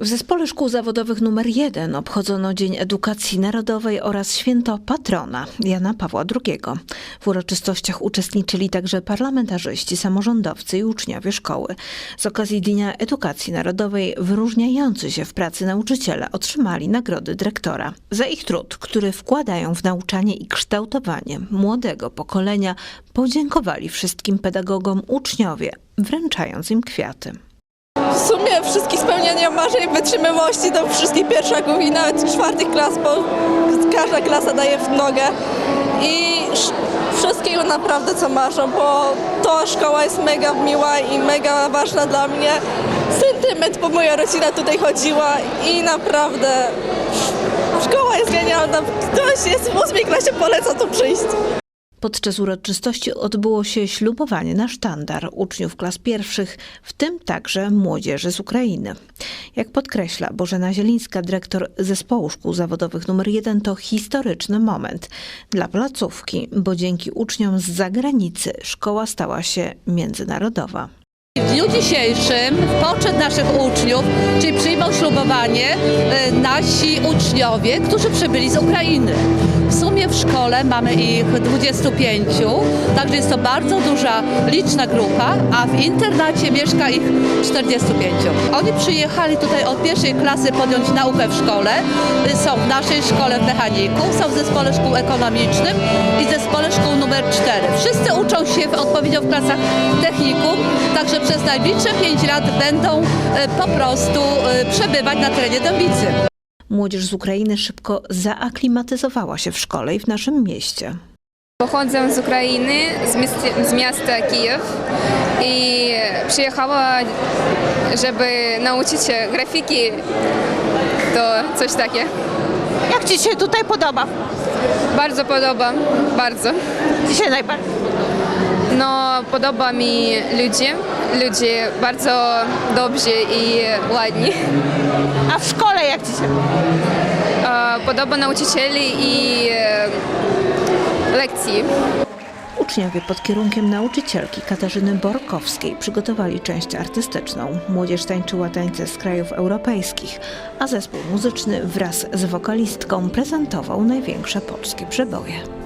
W Zespole Szkół Zawodowych nr 1 obchodzono Dzień Edukacji Narodowej oraz święto patrona Jana Pawła II. W uroczystościach uczestniczyli także parlamentarzyści, samorządowcy i uczniowie szkoły. Z okazji Dnia Edukacji Narodowej wyróżniający się w pracy nauczyciele otrzymali nagrody dyrektora. Za ich trud, który wkładają w nauczanie i kształtowanie młodego pokolenia, podziękowali wszystkim pedagogom uczniowie, wręczając im kwiaty. W sumie wszystkich spełniania marzeń, wytrzymałości do wszystkich pierwszaków i nawet czwartych klas, bo każda klasa daje w nogę. I sz- wszystkiego naprawdę co marzą, bo to szkoła jest mega miła i mega ważna dla mnie. Sentyment, bo moja rodzina tutaj chodziła i naprawdę szkoła jest genialna. Ktoś jest w ósmej klasie, poleca tu przyjść. Podczas uroczystości odbyło się ślubowanie na sztandar uczniów klas pierwszych, w tym także młodzieży z Ukrainy. Jak podkreśla Bożena Zielińska, dyrektor Zespołu Szkół Zawodowych nr 1, to historyczny moment dla placówki, bo dzięki uczniom z zagranicy szkoła stała się międzynarodowa. W dniu dzisiejszym w poczet naszych uczniów, czyli przyjmą ślubowanie e, nasi uczniowie, którzy przybyli z Ukrainy. W sumie w szkole mamy ich 25, także jest to bardzo duża, liczna grupa, a w internacie mieszka ich 45. Oni przyjechali tutaj od pierwszej klasy podjąć naukę w szkole. Są w naszej szkole w mechaniku, są w zespole szkół ekonomicznym i zespole szkół numer 4. Wszyscy uczą się w, odpowiednio w klasach technikum, także przez najbliższe 5 lat będą e, po prostu e, przebywać na terenie Dębicy. Młodzież z Ukrainy szybko zaaklimatyzowała się w szkole i w naszym mieście. Pochodzę z Ukrainy, z, miast- z miasta Kijów i przyjechała, żeby nauczyć się grafiki, to coś takie. Jak Ci się tutaj podoba? Bardzo podoba, bardzo. Dzisiaj najbardziej. No, podoba mi ludzie, ludzie bardzo dobrzy i ładni. A w szkole jak Ci się? E, Podoba nauczycieli i e, lekcji. Uczniowie pod kierunkiem nauczycielki Katarzyny Borkowskiej przygotowali część artystyczną. Młodzież tańczyła tańce z krajów europejskich, a zespół muzyczny wraz z wokalistką prezentował największe polskie przeboje.